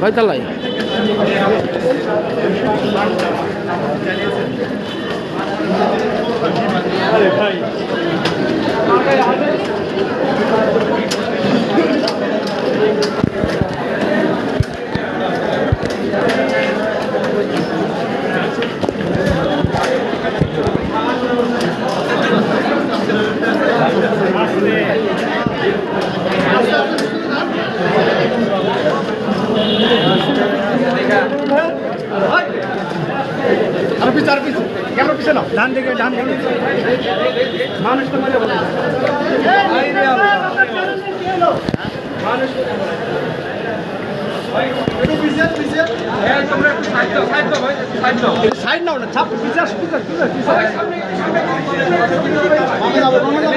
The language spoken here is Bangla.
কয়তালাই আরে ভাই। পিছ আর পিছ ক্যামেরা পিছে নাও। ডান দিকে ডান দিকে। মানুষ তো মজা বলে। সাইড নাও না চাপ পিছে আসো পিছে পিছে পিছে মামা যাবে মামা যাবে